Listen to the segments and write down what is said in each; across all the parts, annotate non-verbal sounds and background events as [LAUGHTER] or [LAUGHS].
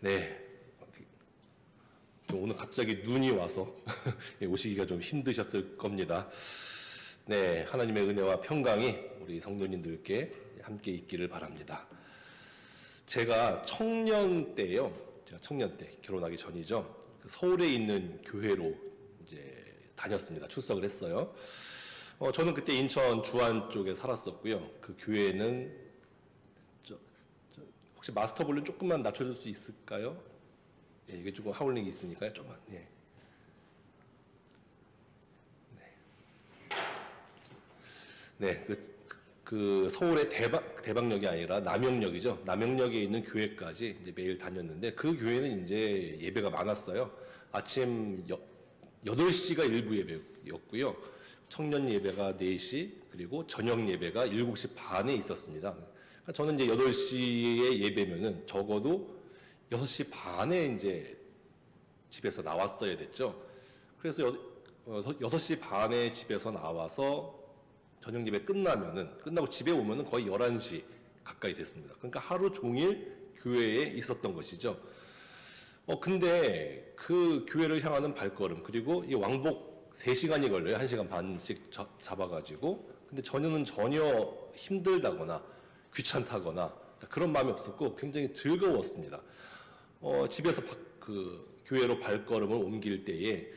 네. 오늘 갑자기 눈이 와서 [LAUGHS] 예, 오시기가 좀 힘드셨을 겁니다. 네, 하나님의 은혜와 평강이 우리 성도님들께 함께 있기를 바랍니다. 제가 청년 때요, 제가 청년 때 결혼하기 전이죠. 그 서울에 있는 교회로 이제 다녔습니다. 출석을 했어요. 어, 저는 그때 인천 주안 쪽에 살았었고요. 그 교회는 혹시 마스터 볼륨 조금만 낮춰줄 수 있을까요? 예, 이게 조금 하울링이 있으니까요. 조금만. 예. 네, 그, 그 서울의 대박 대박역이 아니라 남영역이죠. 남영역에 있는 교회까지 이제 매일 다녔는데 그 교회는 이제 예배가 많았어요. 아침 여, 8시가 일부 예배였고요. 청년 예배가 4시 그리고 저녁 예배가 7시 반에 있었습니다. 그러니까 저는 이제 8시에 예배면은 적어도 6시 반에 이제 집에서 나왔어야 됐죠. 그래서 여, 어, 6시 반에 집에서 나와서 저녁 예배 끝나면은 끝나고 집에 오면은 거의 11시 가까이 됐습니다. 그러니까 하루 종일 교회에 있었던 것이죠. 어 근데 그 교회를 향하는 발걸음 그리고 이 왕복 3시간이 걸려요. 1시간 반씩 자- 잡아 가지고 근데 전혀는 전혀 힘들다거나 귀찮다거나 그런 마음이 없었고 굉장히 즐거웠습니다. 어, 집에서 바- 그 교회로 발걸음을 옮길 때에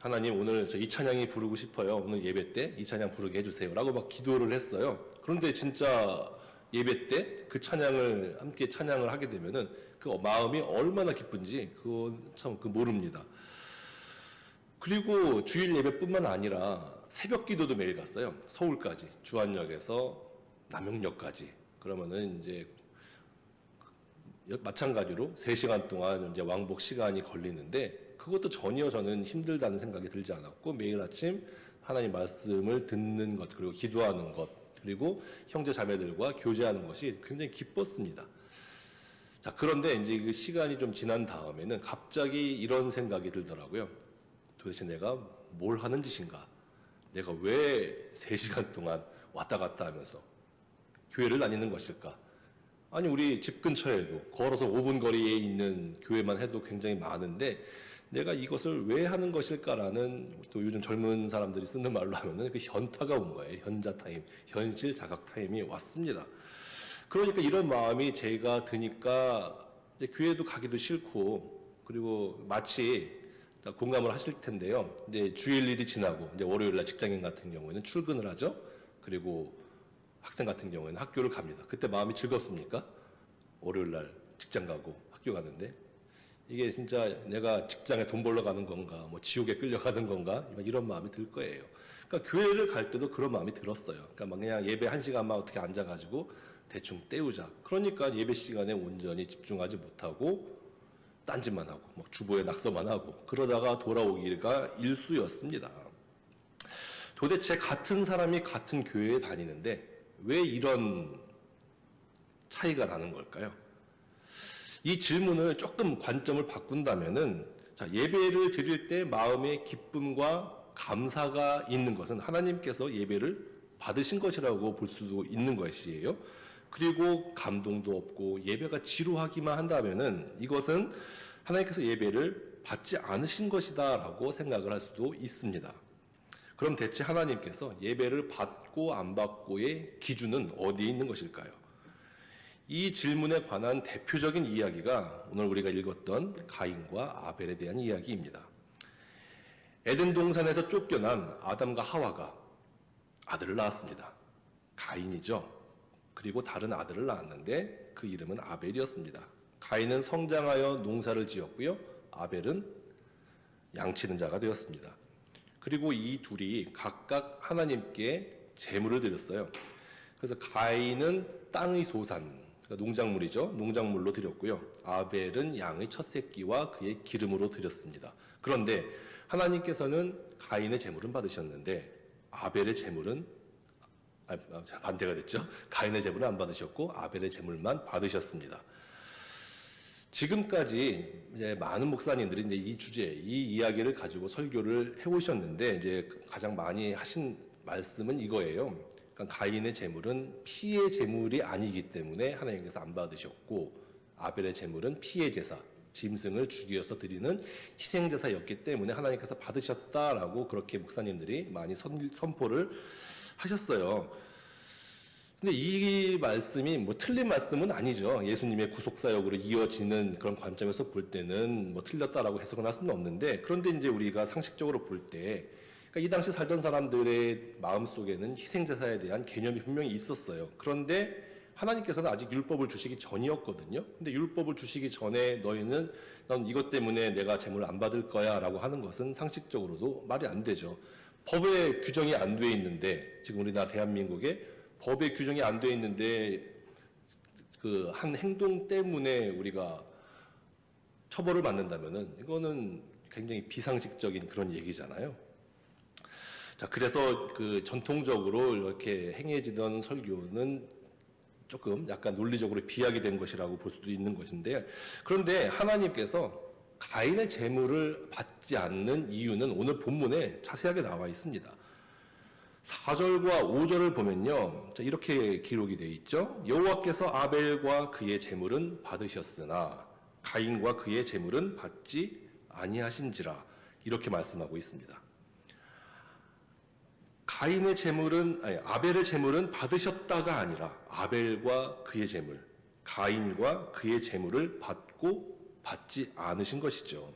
하나님 오늘 저 이 찬양이 부르고 싶어요. 오늘 예배 때 이 찬양 부르게 해주세요라고 막 기도를 했어요. 그런데 진짜 예배 때 그 찬양을 함께 찬양을 하게 되면은 그 마음이 얼마나 기쁜지 그건 참 그 모릅니다. 그리고 주일 예배뿐만 아니라 새벽 기도도 매일 갔어요. 서울까지 주안역에서 남영역까지 그러면은 이제 마찬가지로 3시간 동안 이제 왕복 시간이 걸리는데 그것도 전혀 저는 힘들다는 생각이 들지 않았고 매일 아침 하나님 말씀을 듣는 것 그리고 기도하는 것 그리고 형제 자매들과 교제하는 것이 굉장히 기뻤습니다. 자, 그런데 이제 그 시간이 좀 지난 다음에는 갑자기 이런 생각이 들더라고요. 도대체 내가 뭘 하는 짓인가? 내가 왜 3시간 동안 왔다 갔다 하면서 교회를 다니는 것일까? 아니 우리 집 근처에도 걸어서 5분 거리에 있는 교회만 해도 굉장히 많은데 내가 이것을 왜 하는 것일까라는 또 요즘 젊은 사람들이 쓰는 말로 하면은 그 현타가 온 거예요. 현자 타임, 현실 자각 타임이 왔습니다. 그러니까 이런 마음이 제가 드니까 교회도 가기도 싫고 그리고 마치 자, 공감을 하실 텐데요. 이제 주일 일이 지나고 이제 월요일 날 직장인 같은 경우에는 출근을 하죠. 그리고 학생 같은 경우에는 학교를 갑니다. 그때 마음이 즐겁습니까? 월요일 날 직장 가고 학교 가는데 이게 진짜 내가 직장에 돈 벌러 가는 건가, 뭐 지옥에 끌려가는 건가 이런 마음이 들 거예요. 그러니까 교회를 갈 때도 그런 마음이 들었어요. 그러니까 막 그냥 예배 한 시간만 어떻게 앉아가지고 대충 때우자. 그러니까 예배 시간에 온전히 집중하지 못하고 딴짓만 하고 막 주보에 낙서만 하고 그러다가 돌아오기가 일수였습니다. 도대체 같은 사람이 같은 교회에 다니는데 왜 이런 차이가 나는 걸까요? 이 질문을 조금 관점을 바꾼다면은 자, 예배를 드릴 때 마음의 기쁨과 감사가 있는 것은 하나님께서 예배를 받으신 것이라고 볼 수도 있는 것이에요. 그리고 감동도 없고 예배가 지루하기만 한다면은 이것은 하나님께서 예배를 받지 않으신 것이다라고 생각을 할 수도 있습니다. 그럼 대체 하나님께서 예배를 받고 안 받고의 기준은 어디에 있는 것일까요? 이 질문에 관한 대표적인 이야기가 오늘 우리가 읽었던 가인과 아벨에 대한 이야기입니다. 에덴 동산에서 쫓겨난 아담과 하와가 아들을 낳았습니다. 가인이죠. 그리고 다른 아들을 낳았는데 그 이름은 아벨이었습니다. 가인은 성장하여 농사를 지었고요. 아벨은 양치는 자가 되었습니다. 그리고 이 둘이 각각 하나님께 제물을 드렸어요. 그래서 가인은 땅의 소산, 그러니까 농작물이죠. 농작물로 드렸고요. 아벨은 양의 첫 새끼와 그의 기름으로 드렸습니다. 그런데 하나님께서는 가인의 제물은 받으셨는데 아벨의 제물은 아, 아, 반대가 됐죠. 가인의 제물은 안 받으셨고 아벨의 제물만 받으셨습니다. 지금까지 이제 많은 목사님들이 이제 이 주제, 이 이야기를 가지고 설교를 해오셨는데 이제 가장 많이 하신 말씀은 이거예요. 그러니까 가인의 제물은 피의 제물이 아니기 때문에 하나님께서 안 받으셨고 아벨의 제물은 피의 제사, 짐승을 죽여서 드리는 희생 제사였기 때문에 하나님께서 받으셨다라고 그렇게 목사님들이 많이 선, 선포를 하셨어요. 근데 이 말씀이 뭐 틀린 말씀은 아니죠. 예수님의 구속사역으로 이어지는 그런 관점에서 볼 때는 뭐 틀렸다라고 해석은 할 수는 없는데 그런데 이제 우리가 상식적으로 볼때 그러니까 이 당시 살던 사람들의 마음 속에는 희생제사에 대한 개념이 분명히 있었어요. 그런데 하나님께서는 아직 율법을 주시기 전이었거든요. 근데 율법을 주시기 전에 너희는 난 이것 때문에 내가 재물을 안 받을 거야 라고 하는 것은 상식적으로도 말이 안 되죠. 법에 규정이 안 돼 있는데 지금 우리나라 대한민국에 법에 규정이 안 돼 있는데 그 한 행동 때문에 우리가 처벌을 받는다면은 이거는 굉장히 비상식적인 그런 얘기잖아요. 자, 그래서 그 전통적으로 이렇게 행해지던 설교는 조금 약간 논리적으로 비약이 된 것이라고 볼 수도 있는 것인데 그런데 하나님께서 가인의 재물을 받지 않는 이유는 오늘 본문에 자세하게 나와 있습니다. 4절과 5절을 보면요. 자, 이렇게 기록이 되어 있죠. 여호와께서 아벨과 그의 재물은 받으셨으나 가인과 그의 재물은 받지 아니하신지라 이렇게 말씀하고 있습니다. 가인의 재물은 아니 아벨의 재물은 받으셨다가 아니라 아벨과 그의 재물, 가인과 그의 재물을 받고 받지 않으신 것이죠.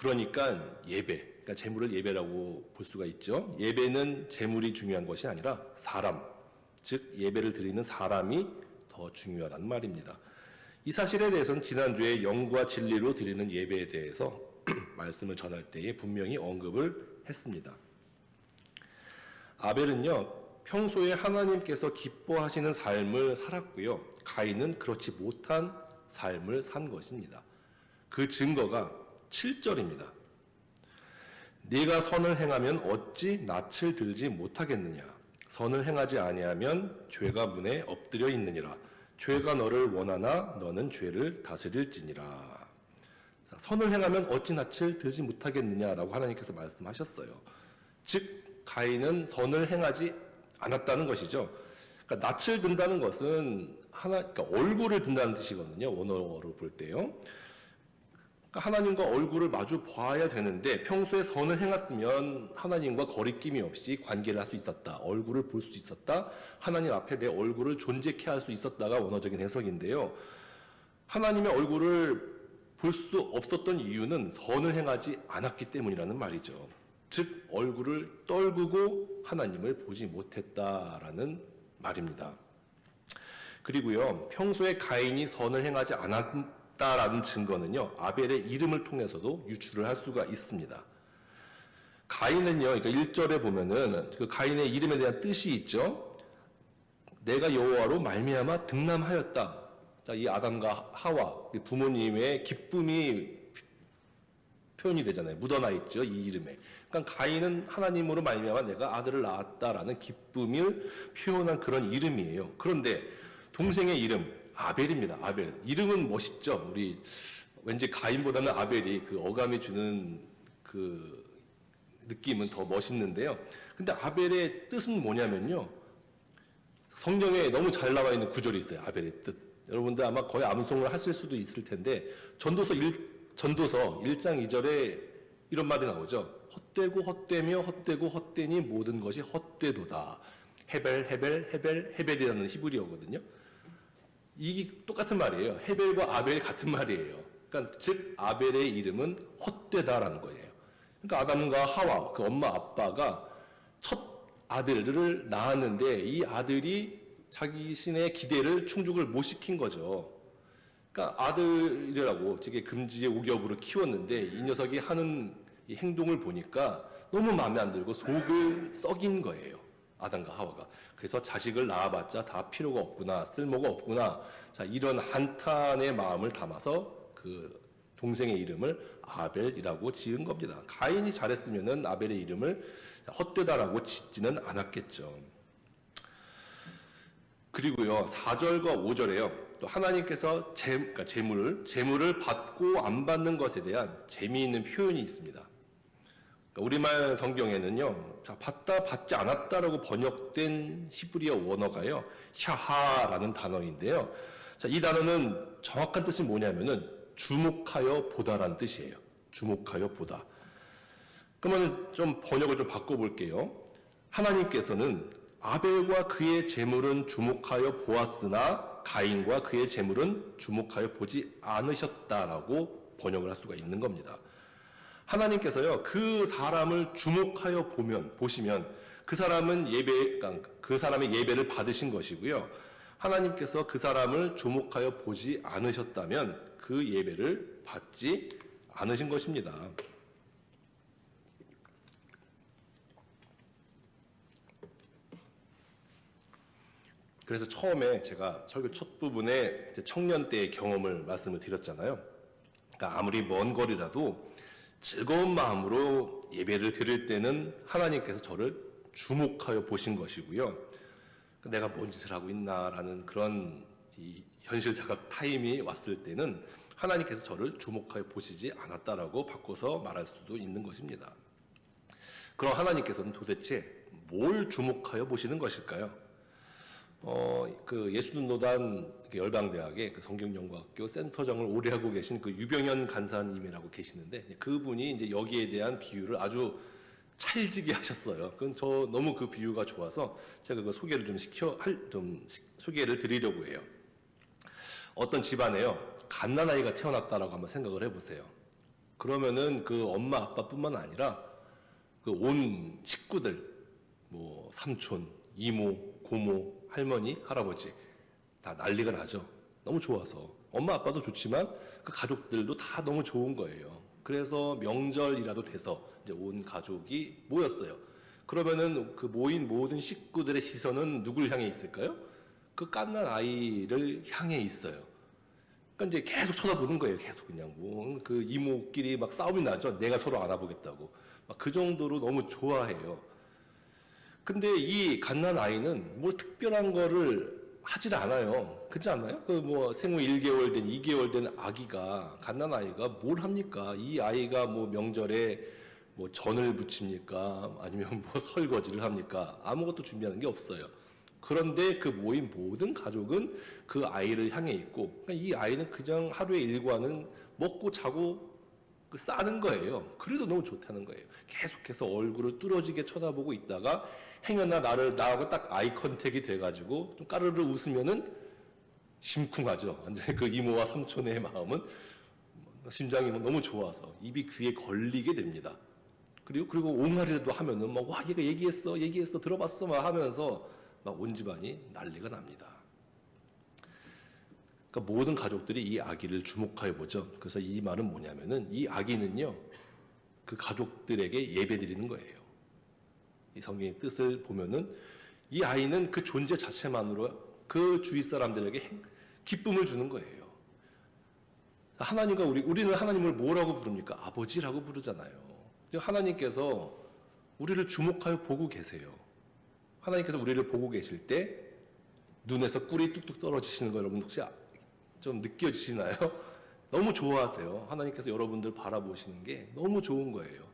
그러니까 예배, 그러니까 재물을 예배라고 볼 수가 있죠. 예배는 재물이 중요한 것이 아니라 사람, 즉 예배를 드리는 사람이 더 중요하단 말입니다. 이 사실에 대해서는 지난주에 영과 진리로 드리는 예배에 대해서 [CLEARS THROAT] 말씀을 전할 때에 분명히 언급을 했습니다. 아벨은요, 평소에 하나님께서 기뻐하시는 삶을 살았고요. 가인은 그렇지 못한 삶을 산 것입니다. 그 증거가 7절입니다. 네가 선을 행하면 어찌 낯을 들지 못하겠느냐? 선을 행하지 아니하면 죄가 문에 엎드려 있느니라. 죄가 너를 원하나 너는 죄를 다스릴지니라. 자, 선을 행하면 어찌 낯을 들지 못하겠느냐라고 하나님께서 말씀하셨어요. 즉 가인은 선을 행하지 않았다는 것이죠. 그러니까 낯을 든다는 것은 하나 그러니까 얼굴을 든다는 뜻이거든요. 원어로 볼 때요. 그러니까 하나님과 얼굴을 마주 봐야 되는데 평소에 선을 행했으면 하나님과 거리낌이 없이 관계를 할 수 있었다. 얼굴을 볼 수 있었다. 하나님 앞에 내 얼굴을 존재케 할 수 있었다가 원어적인 해석인데요. 하나님의 얼굴을 볼 수 없었던 이유는 선을 행하지 않았기 때문이라는 말이죠. 즉 얼굴을 떨구고 하나님을 보지 못했다라는 말입니다. 그리고요. 평소에 가인이 선을 행하지 않았 다라는 증거는요. 아벨의 이름을 통해서도 유추를 할 수가 있습니다. 가인은요. 그러니까 1절에 보면은 그 가인의 이름에 대한 뜻이 있죠. 내가 여호와로 말미암아 등남하였다. 자, 이 아담과 하와 이 부모님의 기쁨이 표현이 되잖아요. 묻어나 있죠. 이 이름에. 그러니까 가인은 하나님으로 말미암아 내가 아들을 낳았다라는 기쁨을 표현한 그런 이름이에요. 그런데 동생의 이름 아벨입니다. 아벨. 이름은 멋있죠. 우리 왠지 가인보다는 아벨이 그 어감이 주는 그 느낌은 더 멋있는데요. 근데 아벨의 뜻은 뭐냐면요. 성경에 너무 잘 나와 있는 구절이 있어요. 아벨의 뜻. 여러분들 아마 거의 암송을 하실 수도 있을 텐데 전도서 1 전도서 1장 2절에 이런 말이 나오죠. 헛되고 헛되며 헛되고 헛되니 모든 것이 헛되도다. 헤벨 헤벨 헤벨 헤벨이라는 히브리어거든요. 이게 똑같은 말이에요. 헤벨과 아벨 같은 말이에요. 그러니까 즉 아벨의 이름은 헛되다라는 거예요. 그러니까 아담과 하와 그 엄마 아빠가 첫 아들을 낳았는데 이 아들이 자기 신의 기대를 충족을 못 시킨 거죠. 그러니까 아들이라고 되게 금지의 오겹으로 키웠는데 이 녀석이 하는 이 행동을 보니까 너무 마음에 안 들고 속을 썩인 거예요. 아담과 하와가. 그래서 자식을 낳아봤자 다 필요가 없구나, 쓸모가 없구나. 자, 이런 한탄의 마음을 담아서 그 동생의 이름을 아벨이라고 지은 겁니다. 가인이 잘했으면은 아벨의 이름을 헛되다라고 짓지는 않았겠죠. 그리고요, 4절과 5절에요. 또 하나님께서 재, 그러니까 재물을, 재물을 받고 안 받는 것에 대한 재미있는 표현이 있습니다. 우리말 성경에는요, 자, 받다, 받지 않았다라고 번역된 히브리어 원어가요, 샤하라는 단어인데요. 자, 이 단어는 정확한 뜻이 뭐냐면은 주목하여 보다라는 뜻이에요. 주목하여 보다. 그러면 좀 번역을 좀 바꿔볼게요. 하나님께서는 아벨과 그의 재물은 주목하여 보았으나 가인과 그의 재물은 주목하여 보지 않으셨다라고 번역을 할 수가 있는 겁니다. 하나님께서요 그 사람을 주목하여 보면 보시면 그 사람은 예배 그러니까 그 사람의 예배를 받으신 것이고요. 하나님께서 그 사람을 주목하여 보지 않으셨다면 그 예배를 받지 않으신 것입니다. 그래서 처음에 제가 설교 첫 부분에 청년 때의 경험을 말씀을 드렸잖아요. 그러니까 아무리 먼 거리라도 즐거운 마음으로 예배를 드릴 때는 하나님께서 저를 주목하여 보신 것이고요. 내가 뭔 짓을 하고 있나라는 그런 이 현실 자각 타임이 왔을 때는 하나님께서 저를 주목하여 보시지 않았다라고 바꿔서 말할 수도 있는 것입니다. 그럼 하나님께서는 도대체 뭘 주목하여 보시는 것일까요? 어, 그 예수노단 열방대학의 그 성경연구학교 센터장을 오래 하고 계신 그 유병현 간사님이라고 계시는데 그분이 이제 여기에 대한 비유를 아주 찰지게 [LAUGHS] 하셨어요. 그건 저 너무 그 비유가 좋아서 제가 그 소개를 좀 시켜 할 좀 소개를 드리려고 해요. 어떤 집안에요 갓난 아이가 태어났다라고 한번 생각을 해보세요. 그러면은 그 엄마 아빠뿐만 아니라 그 온 식구들 뭐 삼촌, 이모, 고모, 할머니, 할아버지 다 난리가 나죠. 너무 좋아서 엄마 아빠도 좋지만 그 가족들도 다 너무 좋은 거예요. 그래서 명절이라도 돼서 이제 온 가족이 모였어요. 그러면은 그 모인 모든 식구들의 시선은 누굴 향해 있을까요? 그 깐난 아이를 향해 있어요. 그러니까 이제 계속 쳐다보는 거예요. 계속 그냥 뭐 그 이모끼리 막 싸움이 나죠. 내가 서로 안아보겠다고. 막 그 정도로 너무 좋아해요. 근데 이 갓난 아이는 뭘 특별한 거를 하질 않아요. 그렇지 않나요? 그 뭐 생후 1개월 된, 2개월 된 아기가 갓난 아이가 뭘 합니까? 이 아이가 뭐 명절에 뭐 전을 부칩니까? 아니면 뭐 [LAUGHS] 설거지를 합니까? 아무것도 준비하는 게 없어요. 그런데 그 모인 모든 가족은 그 아이를 향해 있고 그러니까 이 아이는 그냥 하루의 일과는 먹고 자고 그 싸는 거예요. 그래도 너무 좋다는 거예요. 계속해서 얼굴을 뚫어지게 쳐다보고 있다가 행여나 나를 나하고 딱 아이 컨택이 돼가지고 좀 까르르 웃으면은 심쿵하죠. 완전히 그 이모와 삼촌의 마음은 심장이 너무 좋아서 입이 귀에 걸리게 됩니다. 그리고 그리고 옹알이라도 하면은 막 와 얘가 얘기했어 얘기했어 들어봤어 막 하면서 막 온 집안이 난리가 납니다. 그러니까 모든 가족들이 이 아기를 주목하여 보죠. 그래서 이 말은 뭐냐면은 이 아기는요 그 가족들에게 예배 드리는 거예요. 이 성경의 뜻을 보면은 이 아이는 그 존재 자체만으로 그 주위 사람들에게 행- 기쁨을 주는 거예요. 하나님과 우리 우리는 하나님을 뭐라고 부릅니까? 아버지라고 부르잖아요. 즉 하나님께서 우리를 주목하여 보고 계세요. 하나님께서 우리를 보고 계실 때 눈에서 꿀이 뚝뚝 떨어지시는 거 여러분 혹시 아- 좀 느껴지시나요? [LAUGHS] 너무 좋아하세요. 하나님께서 여러분들 바라보시는 게 너무 좋은 거예요.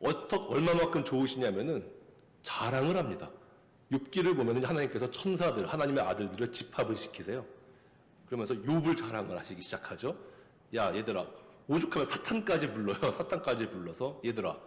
어떻 얼마만큼 좋으시냐면은 자랑을 합니다. 욥기를 보면은 하나님께서 천사들, 하나님의 아들들을 집합을 시키세요. 그러면서 욥을 자랑을 하시기 시작하죠. 야, 얘들아, 오죽하면 사탄까지 불러요. [LAUGHS] 사탄까지 불러서 얘들아,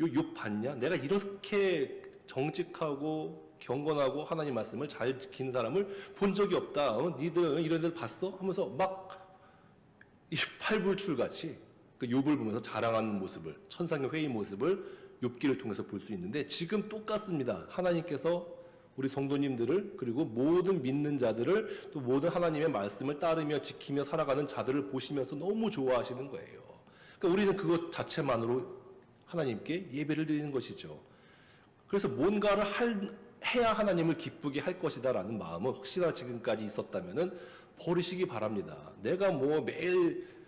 요욕 봤냐? 내가 이렇게 정직하고 경건하고 하나님 말씀을 잘 지키는 사람을 본 적이 없다. 어? 니들 이런 데를 봤어? 하면서 막이 팔불출 같이 그 욥을 보면서 자랑하는 모습을 천상의 회의 모습을 욥기를 통해서 볼 수 있는데 지금 똑같습니다. 하나님께서 우리 성도님들을 그리고 모든 믿는 자들을 또 모든 하나님의 말씀을 따르며 지키며 살아가는 자들을 보시면서 너무 좋아하시는 거예요. 그러니까 우리는 그것 자체만으로 하나님께 예배를 드리는 것이죠. 그래서 뭔가를 할, 해야 하나님을 기쁘게 할 것이다라는 마음은 혹시나 지금까지 있었다면은 버리시기 바랍니다. 내가 뭐 매일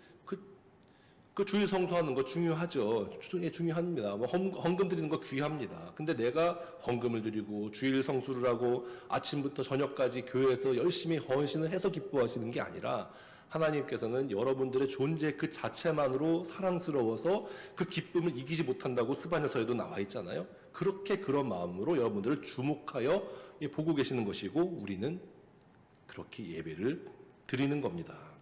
그, 그 주일 성수하는 거 중요하죠. 주- 예, 중요합니다. 뭐 헌, 헌금 드리는 거 귀합니다. 근데 내가 헌금을 드리고 주일 성수를 하고 아침부터 저녁까지 교회에서 열심히 헌신을 해서 기뻐하시는 게 아니라 하나님께서는 여러분들의 존재 그 자체만으로 사랑스러워서 그 기쁨을 이기지 못한다고 스바냐서에도 나와 있잖아요. 그렇게 그런 마음으로 여러분들을 주목하여 예, 보고 계시는 것이고 우리는 그렇게 예배를 드리는 겁니다.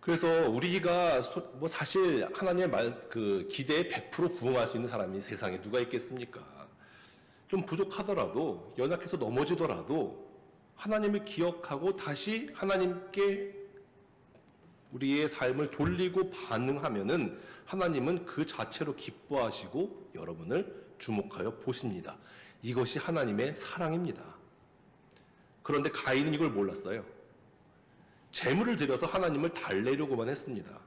그래서 우리가 소- 뭐 사실 하나님의 말 그 기대에 100% 부응할 수 있는 사람이 세상에 누가 있겠습니까? 좀 부족하더라도 연약해서 넘어지더라도 하나님을 기억하고 다시 하나님께 우리의 삶을 돌리고 반응하면은 하나님은 그 자체로 기뻐하시고 여러분을 주목하여 보십니다. 이것이 하나님의 사랑입니다. 그런데 가인은 이걸 몰랐어요. 재물을 드려서 하나님을 달래려고만 했습니다.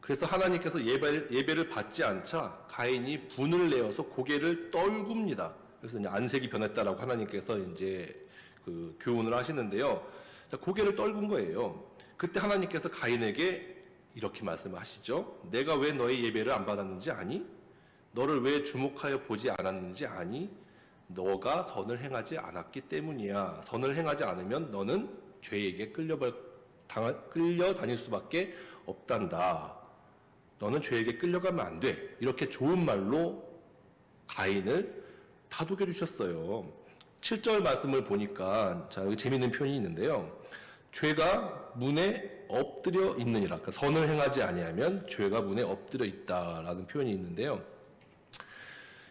그래서 하나님께서 예배, 예배를 받지 않자 가인이 분을 내어서 고개를 떨굽니다. 그래서 이제 안색이 변했다라고 하나님께서 이제 그 교훈을 하시는데요. 자, 고개를 떨군 거예요. 그때 하나님께서 가인에게 이렇게 말씀을 하시죠. 내가 왜 너의 예배를 안 받았는지 아니? 너를 왜 주목하여 보지 않았는지 아니? 너가 선을 행하지 않았기 때문이야. 선을 행하지 않으면 너는 죄에게 끌려벌, 당할, 끌려다닐 수밖에 없단다. 너는 죄에게 끌려가면 안 돼. 이렇게 좋은 말로 가인을 다독여 주셨어요. 7절 말씀을 보니까 자, 여기 재밌는 표현이 있는데요. 죄가 문에 엎드려 있느니라. 그러니까 선을 행하지 아니하면 죄가 문에 엎드려 있다라는 표현이 있는데요.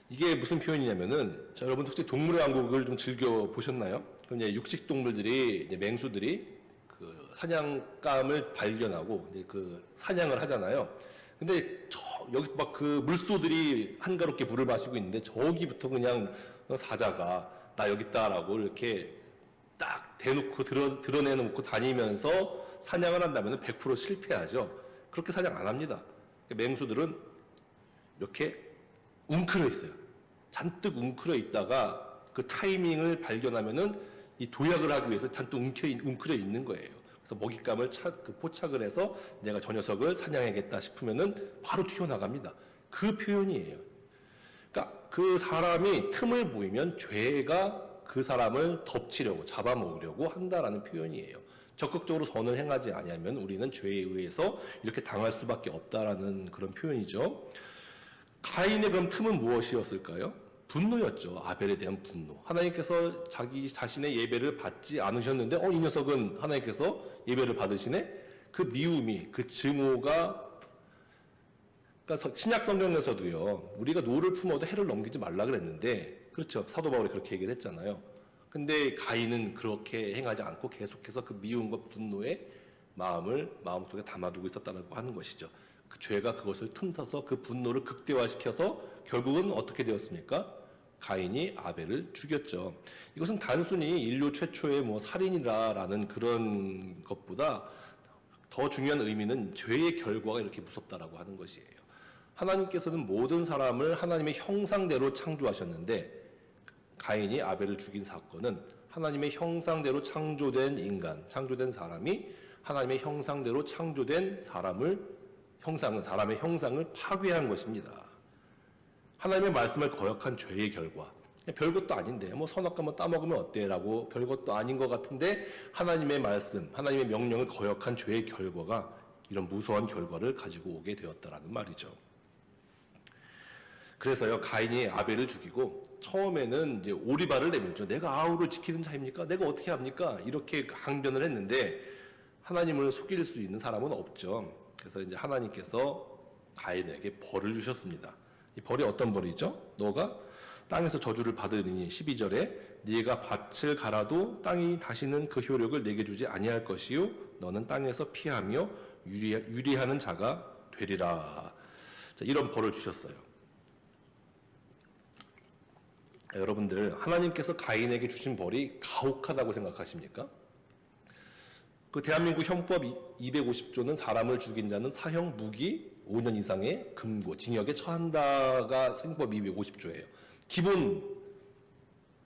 이게 무슨 표현이냐면은 자, 여러분 혹시 동물의 왕국을 좀 즐겨 보셨나요? 그럼 이제 육식 동물들이 이제 맹수들이 그 사냥감을 발견하고 이제 그 사냥을 하잖아요. 근데 저 여기 막 그 물소들이 한가롭게 물을 마시고 있는데 저기부터 그냥 사자가 나 여기 있다라고 이렇게 딱 대놓고 드러, 드러내놓고 다니면서 사냥을 한다면 100% 실패하죠. 그렇게 사냥 안 합니다. 맹수들은 이렇게 웅크려 있어요. 잔뜩 웅크려 있다가 그 타이밍을 발견하면은 이 도약을 하기 위해서 잔뜩 웅켜, 웅크려 있는 거예요. 그래서 먹잇감을 착, 그 포착을 해서 내가 저 녀석을 사냥하겠다 싶으면은 바로 튀어나갑니다. 그 표현이에요. 그러니까 그 사람이 틈을 보이면 죄가 그 사람을 덮치려고 잡아먹으려고 한다라는 표현이에요. 적극적으로 선을 행하지 아니하면 우리는 죄에 의해서 이렇게 당할 수밖에 없다라는 그런 표현이죠. 가인의 그럼 틈은 무엇이었을까요? 분노였죠. 아벨에 대한 분노. 하나님께서 자기 자신의 예배를 받지 않으셨는데, 어, 이 녀석은 하나님께서 예배를 받으시네? 그 미움이, 그 증오가, 그러니까 서- 신약 성경에서도요, 우리가 노를 품어도 해를 넘기지 말라 그랬는데, 그렇죠. 사도 바울이 그렇게 얘기를 했잖아요. 근데 가인은 그렇게 행하지 않고 계속해서 그 미움과 분노의 마음을 마음속에 담아두고 있었다고 하는 것이죠. 그 죄가 그것을 틈타서 그 분노를 극대화시켜서 결국은 어떻게 되었습니까? 가인이 아벨을 죽였죠. 이것은 단순히 인류 최초의 뭐 살인이라라는 그런 것보다 더 중요한 의미는 죄의 결과가 이렇게 무섭다라고 하는 것이에요. 하나님께서는 모든 사람을 하나님의 형상대로 창조하셨는데 가인이 아벨을 죽인 사건은 하나님의 형상대로 창조된 인간, 창조된 사람이 하나님의 형상대로 창조된 사람을 형상은 사람의 형상을 파괴한 것입니다. 하나님의 말씀을 거역한 죄의 결과. 별것도 아닌데 뭐 선악과만 따먹으면 어때 라고 별것도 아닌 것 같은데 하나님의 말씀, 하나님의 명령을 거역한 죄의 결과가 이런 무서운 결과를 가지고 오게 되었다라는 말이죠. 그래서요 가인이 아벨을 죽이고 처음에는 이제 오리발을 내밀죠. 내가 아우를 지키는 자입니까? 내가 어떻게 합니까? 이렇게 항변을 했는데 하나님을 속일 수 있는 사람은 없죠. 그래서 이제 하나님께서 가인에게 벌을 주셨습니다. 이 벌이 어떤 벌이죠? 너가 땅에서 저주를 받으니 12절에 네가 밭을 갈아도 땅이 다시는 그 효력을 내게 주지 아니할 것이요 너는 땅에서 피하며 유리, 유리하는 자가 되리라. 자, 이런 벌을 주셨어요. 여러분들 하나님께서 가인에게 주신 벌이 가혹하다고 생각하십니까? 그 대한민국 형법 250조는 사람을 죽인 자는 사형 무기 5년 이상의 금고 징역에 처한다가 형법 250조예요. 기본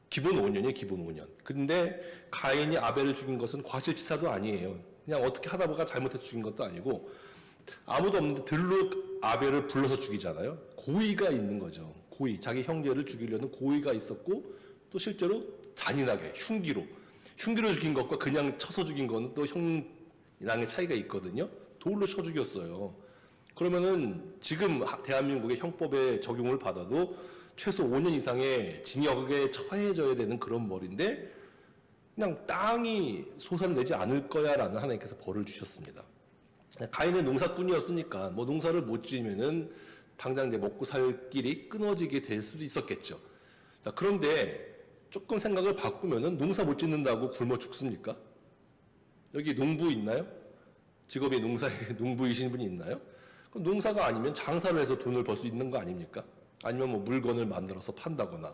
기본 5년이에요. 기본 5년. 근데 가인이 아벨을 죽인 것은 과실치사도 아니에요. 그냥 어떻게 하다 보가 잘못해서 죽인 것도 아니고 아무도 없는데 들로 아벨을 불러서 죽이잖아요. 고의가 있는 거죠. 고의. 자기 형제를 죽이려는 고의가 있었고 또 실제로 잔인하게 흉기로 흉기로 죽인 것과 그냥 쳐서 죽인 거는 또 형량의 차이가 있거든요. 돌로 쳐 죽였어요. 그러면은 지금 하- 대한민국의 형법에 적용을 받아도 최소 5년 이상의 징역에 처해져야 되는 그런 벌인데 그냥 땅이 소산되지 않을 거야라는 하나님께서 벌을 주셨습니다. 가인은 농사꾼이었으니까 뭐 농사를 못 지으면은 당장 이제 먹고 살 길이 끊어지게 될 수도 있었겠죠. 자, 그런데 조금 생각을 바꾸면은 농사 못 짓는다고 굶어 죽습니까? 여기 농부 있나요? 직업이 농사 농부이신 분이 있나요? 그럼 농사가 아니면 장사를 해서 돈을 벌 수 있는 거 아닙니까? 아니면 뭐 물건을 만들어서 판다거나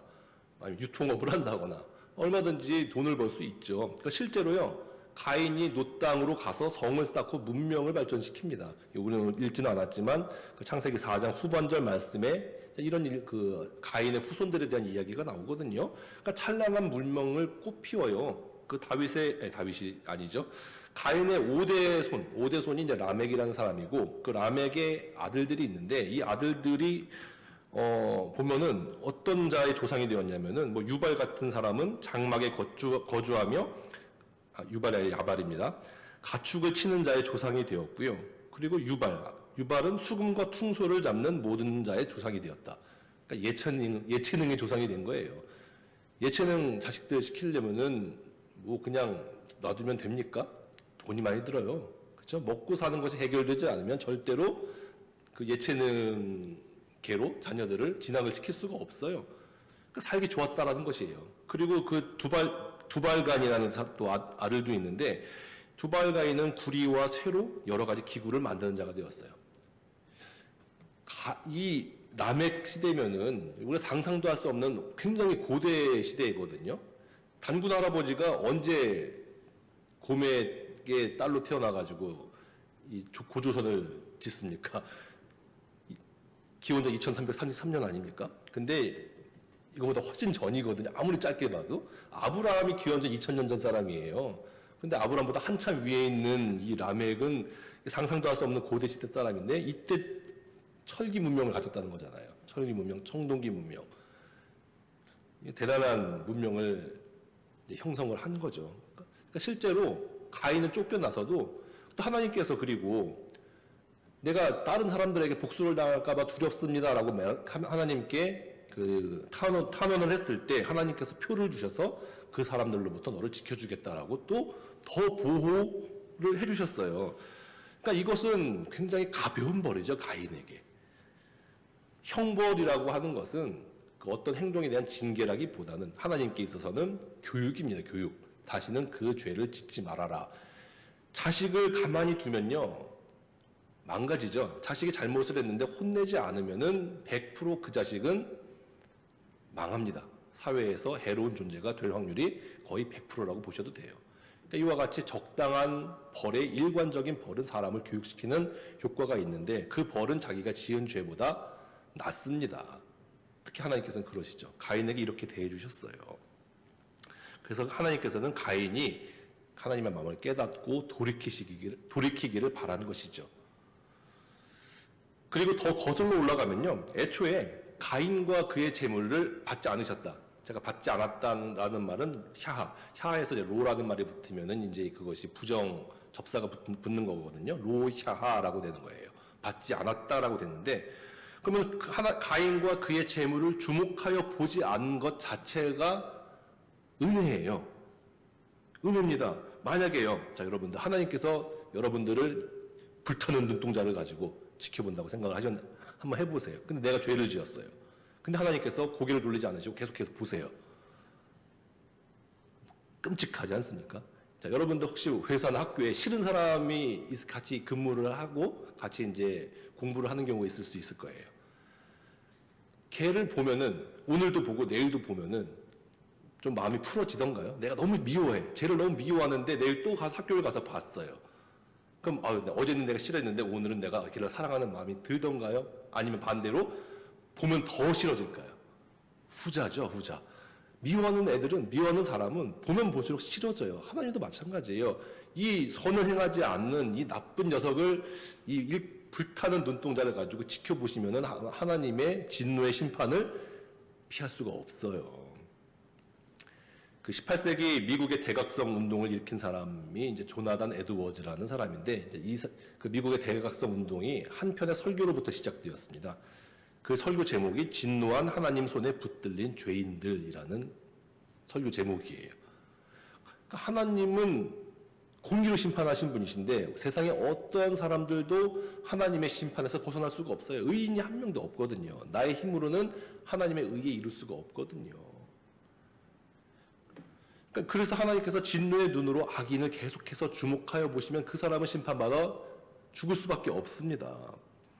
아니면 유통업을 한다거나 얼마든지 돈을 벌 수 있죠. 그러니까 실제로요. 가인이 노 땅으로 가서 성을 쌓고 문명을 발전시킵니다. 우리는 읽지는 않았지만 그 창세기 4장 후반절 말씀에 이런 일, 그 가인의 후손들에 대한 이야기가 나오거든요. 그러니까 찬란한 문명을 꽃피워요. 그 다윗의 아니, 다윗이 아니죠. 가인의 5대 손, 5대 손이 이제 라멕이라는 사람이고 그 라멕의 아들들이 있는데 이 아들들이 어, 보면은 어떤 자의 조상이 되었냐면은 뭐 유발 같은 사람은 장막에 거주, 거주하며 아, 아니라 야발입니다. 가축을 치는 자의 조상이 되었고요. 그리고 유발, 유발은 수금과 퉁소를 잡는 모든 자의 조상이 되었다. 그러니까 예체능, 예체능의 조상이 된 거예요. 예체능 자식들 시키려면은 뭐 그냥 놔두면 됩니까? 돈이 많이 들어요. 그렇죠? 먹고 사는 것이 해결되지 않으면 절대로 그 예체능 계로 자녀들을 진학을 시킬 수가 없어요. 그 살기 좋았다라는 것이에요. 그리고 그 두발 두발간이라는 사- 또 아- 아들도 있는데 두발간이는 구리와 쇠로 여러 가지 기구를 만드는 자가 되었어요. 가- 이 라멕 시대면은 우리가 상상도 할 수 없는 굉장히 고대 시대거든요. 단군 할아버지가 언제 고맥 의 딸로 태어나가지고 이 조- 고조선을 짓습니까? 이- 기원전 2333년 아닙니까? 근데 이거보다 훨씬 전이거든요. 아무리 짧게 봐도 아브라함이 기원전 2000년 전 사람이에요. 근데 아브라함보다 한참 위에 있는 이 라멕은 상상도 할 수 없는 고대 시대 사람인데 이때 철기 문명을 가졌다는 거잖아요. 철기 문명, 청동기 문명. 이 대단한 문명을 형성을 한 거죠. 그러니까 실제로 가인은 쫓겨나서도 또 하나님께서 그리고 내가 다른 사람들에게 복수를 당할까봐 두렵습니다라고 말- 하나님께 그 탄원, 탄원을 했을 때 하나님께서 표를 주셔서 그 사람들로부터 너를 지켜주겠다라고 또 더 보호를 해주셨어요. 그러니까 이것은 굉장히 가벼운 벌이죠 가인에게. 형벌이라고 하는 것은 그 어떤 행동에 대한 징계라기보다는 하나님께 있어서는 교육입니다. 교육. 다시는 그 죄를 짓지 말아라. 자식을 가만히 두면요. 망가지죠. 자식이 잘못을 했는데 혼내지 않으면은 100%그 자식은 망합니다. 사회에서 해로운 존재가 될 확률이 거의 100%라고 보셔도 돼요. 그러니까 이와 같이 적당한 벌의 일관적인 벌은 사람을 교육시키는 효과가 있는데 그 벌은 자기가 지은 죄보다 낫습니다. 특히 하나님께서는 그러시죠. 가인에게 이렇게 대해 주셨어요. 그래서 하나님께서는 가인이 하나님의 마음을 깨닫고 돌이키시기를 돌이키기를 바라는 것이죠. 그리고 더 거슬러 올라가면요. 애초에 가인과 그의 재물을 받지 않으셨다. 제가 받지 않았다는 말은 샤하. 샤하에서 로라는 말이 붙으면은 이제 그것이 부정 접사가 붙- 붙는 거거든요. 로샤하라고 되는 거예요. 받지 않았다라고 되는데 그러면 그 하나 가인과 그의 재물을 주목하여 보지 않은 것 자체가 은혜예요. 은혜입니다. 만약에요. 자, 여러분들 하나님께서 여러분들을 불타는 눈동자를 가지고 지켜본다고 생각을 하셨 한번 해 보세요. 근데 내가 죄를 지었어요. 근데 하나님께서 고개를 돌리지 않으시고 계속해서 보세요. 끔찍하지 않습니까? 자, 여러분들 혹시 회사나 학교에 싫은 사람이 있- 같이 근무를 하고 같이 이제 공부를 하는 경우가 있을 수 있을 거예요. 걔를 보면은 오늘도 보고 내일도 보면은 좀 마음이 풀어지던가요? 내가 너무 미워해. 쟤를 너무 미워하는데 내일 또 가서 학교를 가서 봤어요. 그럼 아, 어제는 내가 싫어했는데 오늘은 내가 걔를 사랑하는 마음이 들던가요? 아니면 반대로 보면 더 싫어질까요? 후자죠, 후자. 미워하는 애들은 미워하는 사람은 보면 볼수록 싫어져요. 하나님도 마찬가지예요. 이 선을 행하지 않는 이 나쁜 녀석을 이 일- 불타는 눈동자를 가지고 지켜보시면은 하- 하나님의 진노의 심판을 피할 수가 없어요. 그 18세기 미국의 대각성 운동을 일으킨 사람이 이제 조나단 에드워즈라는 사람인데 이제 이 그 미국의 대각성 운동이 한 편의 설교로부터 시작되었습니다. 그 설교 제목이 진노한 하나님 손에 붙들린 죄인들이라는 설교 제목이에요. 그러니까 하나님은 공의로 심판하신 분이신데 세상에 어떠한 사람들도 하나님의 심판에서 벗어날 수가 없어요. 의인이 한 명도 없거든요. 나의 힘으로는 하나님의 의에 이룰 수가 없거든요. 그러니까 그래서 하나님께서 진노의 눈으로 악인을 계속해서 주목하여 보시면 그 사람은 심판받아 죽을 수밖에 없습니다.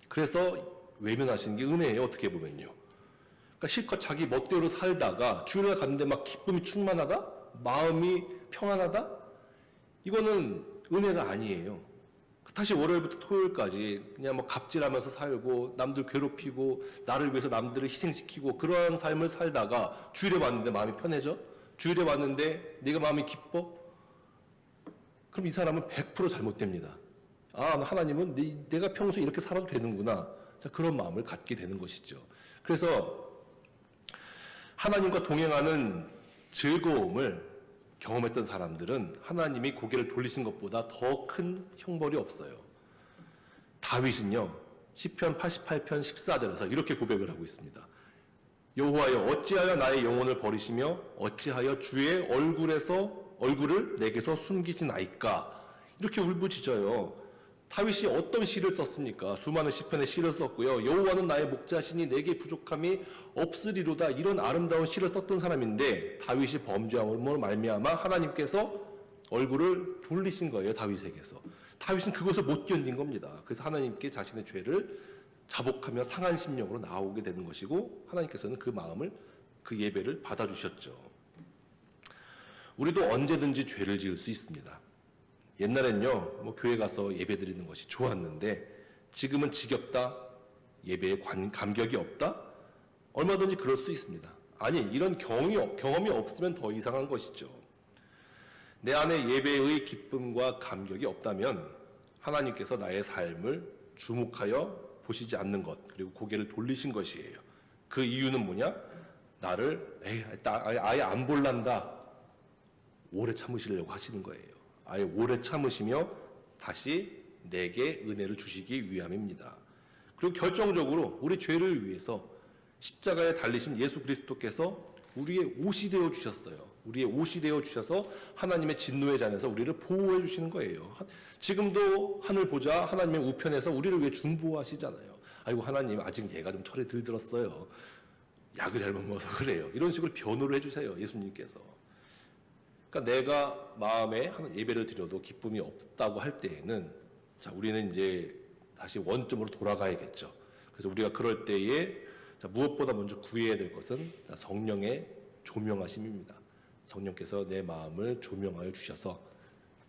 그래서 외면하시는 게 은혜예요. 어떻게 보면요. 그러니까 실컷 자기 멋대로 살다가 주일날 갔는데 막 기쁨이 충만하다, 마음이 평안하다, 이거는 은혜가 아니에요. 다시 월요일부터 토요일까지 그냥 뭐 갑질하면서 살고 남들 괴롭히고 나를 위해서 남들을 희생시키고 그러한 삶을 살다가 주일에 왔는데 마음이 편해져? 주일에 왔는데 네가 마음이 기뻐? 그럼 이 사람은 100% 잘못됩니다. 아 하나님은 네, 내가 평소에 이렇게 살아도 되는구나. 자 그런 마음을 갖게 되는 것이죠. 그래서 하나님과 동행하는 즐거움을 경험했던 사람들은 하나님이 고개를 돌리신 것보다 더 큰 형벌이 없어요. 다윗은요. 시편 88편 14절에서 이렇게 고백을 하고 있습니다. 여호와여 어찌하여 나의 영혼을 버리시며 어찌하여 주의 얼굴에서 얼굴을 내게서 숨기시나이까 이렇게 울부짖어요. 다윗이 어떤 시를 썼습니까? 수많은 시편의 시를 썼고요. 여호와는 나의 목자시니 내게 부족함이 없으리로다 이런 아름다운 시를 썼던 사람인데 다윗이 범죄함으로 말미암아 하나님께서 얼굴을 돌리신 거예요. 다윗에게서. 다윗은 그것을 못 견딘 겁니다. 그래서 하나님께 자신의 죄를 자복하며 상한 심령으로 나오게 되는 것이고 하나님께서는 그 마음을 그 예배를 받아주셨죠. 우리도 언제든지 죄를 지을 수 있습니다. 옛날엔요, 뭐 교회 가서 예배 드리는 것이 좋았는데 지금은 지겹다, 예배에 관, 감격이 없다, 얼마든지 그럴 수 있습니다. 아니 이런 경험이, 경험이 없으면 더 이상한 것이죠. 내 안에 예배의 기쁨과 감격이 없다면 하나님께서 나의 삶을 주목하여 보시지 않는 것 그리고 고개를 돌리신 것이에요. 그 이유는 뭐냐? 나를 에이, 아예, 안 볼란다. 오래 참으시려고 하시는 거예요. 아예 오래 참으시며 다시 내게 은혜를 주시기 위함입니다. 그리고 결정적으로 우리 죄를 위해서 십자가에 달리신 예수 그리스도께서 우리의 옷이 되어 주셨어요. 우리의 옷이 되어 주셔서 하나님의 진노의 잔에서 우리를 보호해 주시는 거예요. 지금도 하늘 보자 하나님의 우편에서 우리를 위해 중보하시잖아요. 아이고 하나님 아직 얘가 좀 철이 들 들었어요. 약을 잘못 먹어서 [LAUGHS] 그래요. 이런 식으로 변호를 해주세요. 예수님께서. 그러니까 내가 마음에 예배를 드려도 기쁨이 없다고 할 때에는 자 우리는 이제 다시 원점으로 돌아가야겠죠. 그래서 우리가 그럴 때에 자, 무엇보다 먼저 구해야 될 것은 자, 성령의 조명하심입니다. 성령께서 내 마음을 조명하여 주셔서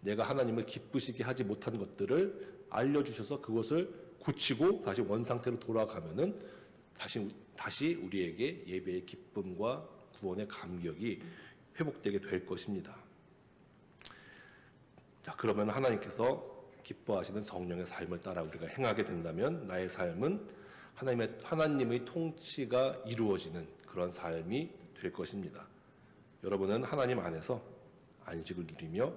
내가 하나님을 기쁘시게 하지 못한 것들을 알려주셔서 그것을 고치고 다시 원 상태로 돌아가면은 다시 다시 우리에게 예배의 기쁨과 구원의 감격이 회복되게 될 것입니다. 자, 그러면 하나님께서 기뻐하시는 성령의 삶을 따라 우리가 행하게 된다면 나의 삶은 하나님의 하나님의 통치가 이루어지는 그런 삶이 될 것입니다. 여러분은 하나님 안에서 안식을 누리며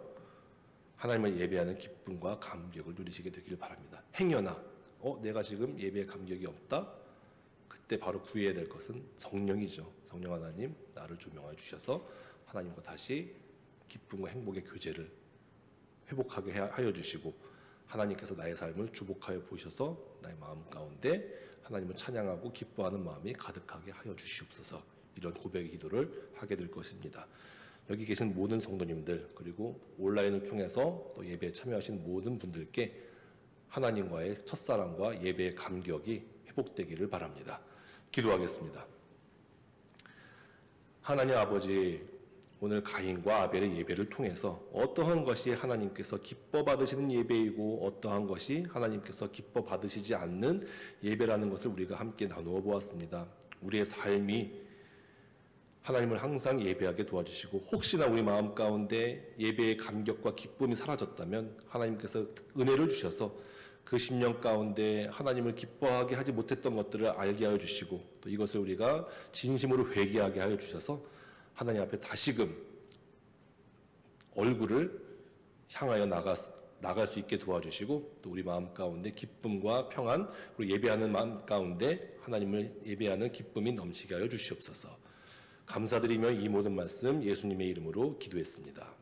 하나님을 예배하는 기쁨과 감격을 누리시게 되기를 바랍니다. 행여나 어 내가 지금 예배에 감격이 없다. 그때 바로 구해야 될 것은 성령이죠. 성령 하나님 나를 조명해 주셔서 하나님과 다시 기쁨과 행복의 교제를 회복하게 하여 주시고 하나님께서 나의 삶을 주복하여 보셔서 나의 마음 가운데 하나님을 찬양하고 기뻐하는 마음이 가득하게 하여 주시옵소서 이런 고백의 기도를 하게 될 것입니다. 여기 계신 모든 성도님들 그리고 온라인을 통해서 또 예배에 참여하신 모든 분들께 하나님과의 첫사랑과 예배의 감격이 회복되기를 바랍니다. 기도하겠습니다. 하나님 아버지 오늘 가인과 아벨의 예배를 통해서 어떠한 것이 하나님께서 기뻐 받으시는 예배이고 어떠한 것이 하나님께서 기뻐 받으시지 않는 예배라는 것을 우리가 함께 나누어 보았습니다. 우리의 삶이 하나님을 항상 예배하게 도와주시고 혹시나 우리 마음 가운데 예배의 감격과 기쁨이 사라졌다면 하나님께서 은혜를 주셔서 그 10년 가운데 하나님을 기뻐하게 하지 못했던 것들을 알게 하여 주시고 또 이것을 우리가 진심으로 회개하게 하여 주셔서 하나님 앞에 다시금 얼굴을 향하여 나가, 나갈 수 있게 도와주시고 또 우리 마음 가운데 기쁨과 평안 그리고 예배하는 마음 가운데 하나님을 예배하는 기쁨이 넘치게 하여 주시옵소서 감사드리며 이 모든 말씀 예수님의 이름으로 기도했습니다.